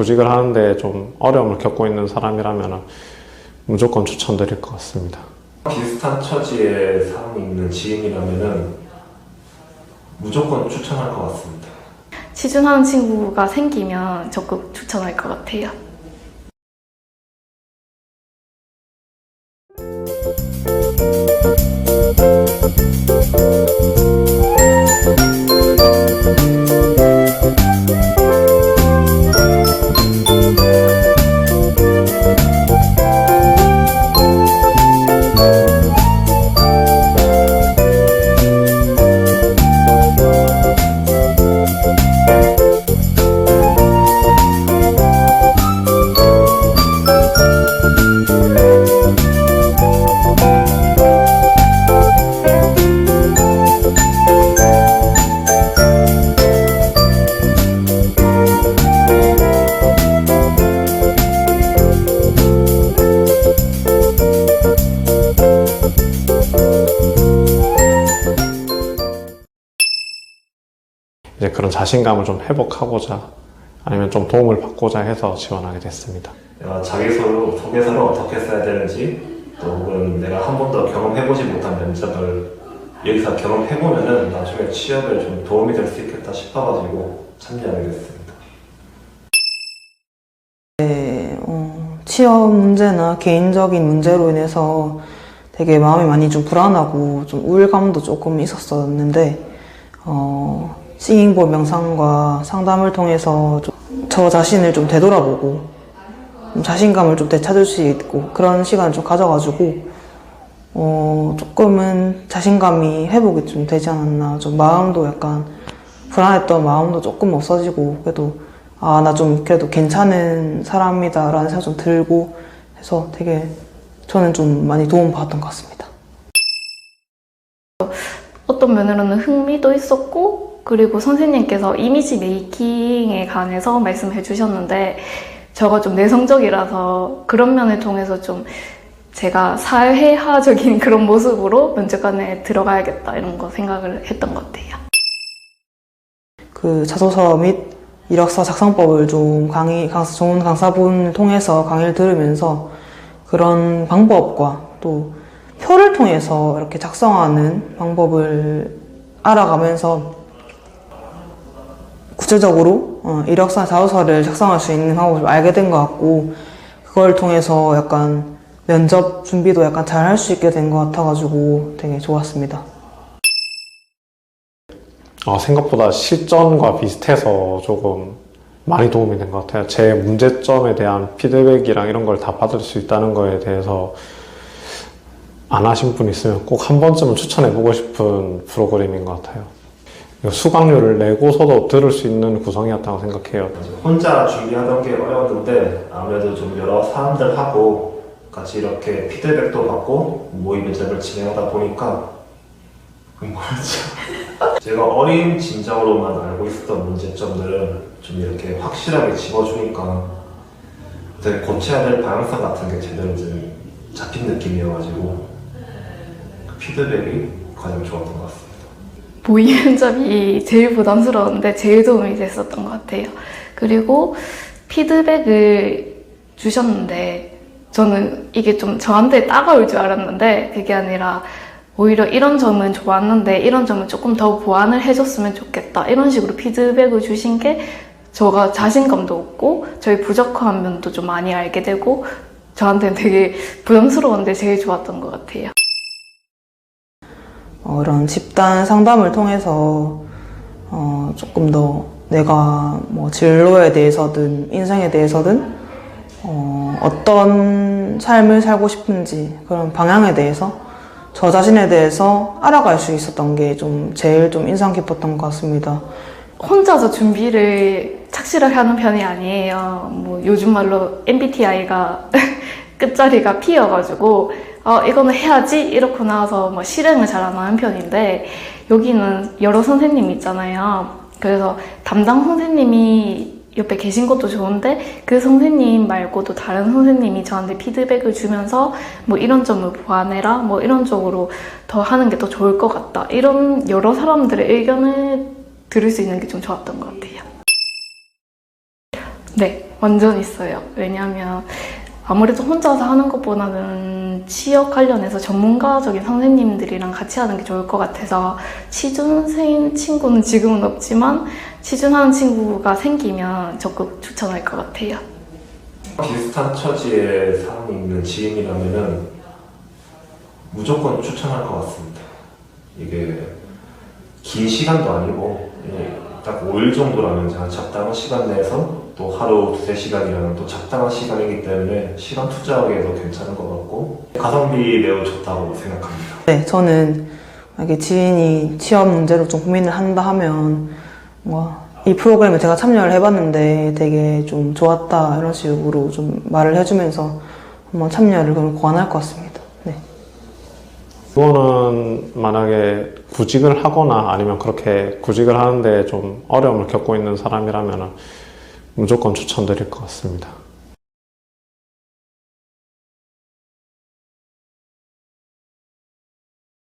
구직을 하는데 좀 어려움을 겪고 있는 사람이라면 무조건 추천드릴 것 같습니다. 비슷한 처지에 사람이 있는 지인이라면은 무조건 추천할 것 같습니다. 취준하는 친구가 생기면 적극 추천할 것 같아요. 이제 그런 자신감을 좀 회복하고자 아니면 좀 도움을 받고자 해서 지원하게 됐습니다. 내가 자기소개서 소개서를 어떻게 써야 되는지 또 혹은 내가 한 번도 경험해보지 못한 면접을 여기서 경험해보면은 나중에 취업에 좀 도움이 될 수 있겠다 싶어가지고 참여하게 됐습니다. 어, 취업 문제나 개인적인 문제로 인해서 되게 마음이 많이 좀 불안하고 좀 우울감도 조금 있었었는데 어, 싱잉볼 명상과 상담을 통해서 좀저 자신을 좀 되돌아보고 좀 자신감을 좀 되찾을 수 있고 그런 시간을 좀 가져가지고 어, 조금은 자신감이 회복이 좀 되지 않았나 좀 마음도 약간 불안했던 마음도 조금 없어지고 그래도 아 나 좀 그래도 괜찮은 사람이다 라는 생각 좀 들고 해서 되게 저는 좀 많이 도움 받았던 것 같습니다. 어떤 면으로는 흥미도 있었고 그리고 선생님께서 이미지 메이킹에 관해서 말씀해 주셨는데 저가 좀 내성적이라서 그런 면을 통해서 좀 제가 사회화적인 그런 모습으로 면접관에 들어가야겠다 이런 거 생각을 했던 것 같아요. 그 자소서 및 이력서 작성법을 좀 강의, 강사, 좋은 강사분을 통해서 강의를 들으면서 그런 방법과 또 표를 통해서 이렇게 작성하는 방법을 알아가면서 구체적으로 어, 이력서, 자소서를 작성할 수 있는 방법을 알게 된 것 같고 그걸 통해서 약간 면접 준비도 약간 잘 할 수 있게 된 것 같아가지고 되게 좋았습니다. 어, 생각보다 실전과 비슷해서 조금 많이 도움이 된 것 같아요. 제 문제점에 대한 피드백이랑 이런 걸 다 받을 수 있다는 거에 대해서 안 하신 분 있으면 꼭 한 번쯤은 추천해보고 싶은 프로그램인 것 같아요. 이거 수강료를 내고서도 들을 수 있는 구성이었다고 생각해요. 혼자 준비하던 게 어려웠는데 아무래도 좀 여러 사람들하고 같이 이렇게 피드백도 받고 모의 면접을 진행하다 보니까? 제가 어린 진정으로만 알고 있었던 문제점들은 좀 이렇게 확실하게 집어주니까 되게 고쳐야 될 방향성 같은 게 제대로 좀 잡힌 느낌이어가지고 그 피드백이 가장 좋았던 것 같습니다. 모의 면접이 제일 부담스러운데 제일 도움이 됐었던 것 같아요. 그리고 피드백을 주셨는데 저는 이게 좀 저한테 따가울 줄 알았는데 그게 아니라 오히려 이런 점은 좋았는데 이런 점은 조금 더 보완을 해줬으면 좋겠다 이런 식으로 피드백을 주신 게 저가 자신감도 얻고 저희 부족한 면도 좀 많이 알게 되고 저한테는 되게 부담스러운데 제일 좋았던 것 같아요. 어, 이런 집단 상담을 통해서 어, 조금 더 내가 뭐 진로에 대해서든 인생에 대해서든 어, 어떤 삶을 살고 싶은지 그런 방향에 대해서 저 자신에 대해서 알아갈 수 있었던 게 좀 제일 좀 인상 깊었던 것 같습니다. 혼자서 준비를 착실하게 하는 편이 아니에요. 뭐 요즘 말로 MBTI가 끝자리가 P여가지고 어, 이거는 해야지 이렇게 나와서 뭐 실행을 잘 안 하는 편인데 여기는 여러 선생님이 있잖아요. 그래서 담당 선생님이 옆에 계신 것도 좋은데 그 선생님 말고도 다른 선생님이 저한테 피드백을 주면서 뭐 이런 점을 보완해라 뭐 이런 쪽으로 더 하는 게 더 좋을 것 같다 이런 여러 사람들의 의견을 들을 수 있는 게 좀 좋았던 것 같아요. 네. 완전 있어요. 왜냐하면 아무래도 혼자서 하는 것보다는 취업 관련해서 전문가적인 선생님들이랑 같이 하는 게 좋을 것 같아서 취준생 친구는 지금은 없지만 취준하는 친구가 생기면 적극 추천할 것 같아요. 비슷한 처지에 사람이 있는 지인이라면은 무조건 추천할 것 같습니다. 이게 긴 시간도 아니고 예, 딱 5일 정도라면 제가 적당한 시간 내에서 또 하루 두세 시간이라면 또 적당한 시간이기 때문에 시간 투자하기에도 괜찮은 것 같고 가성비 매우 좋다고 생각합니다. 네, 저는 만약에 지인이 취업 문제로 좀 고민을 한다 하면 뭔가 이 프로그램에 제가 참여를 해봤는데 되게 좀 좋았다 이런 식으로 좀 말을 해주면서 한번 참여를 그럼 권할 것 같습니다. 네. 이거는 만약에 구직을 하거나 아니면 그렇게 구직을 하는데 좀 어려움을 겪고 있는 사람이라면 무조건 추천드릴 것 같습니다.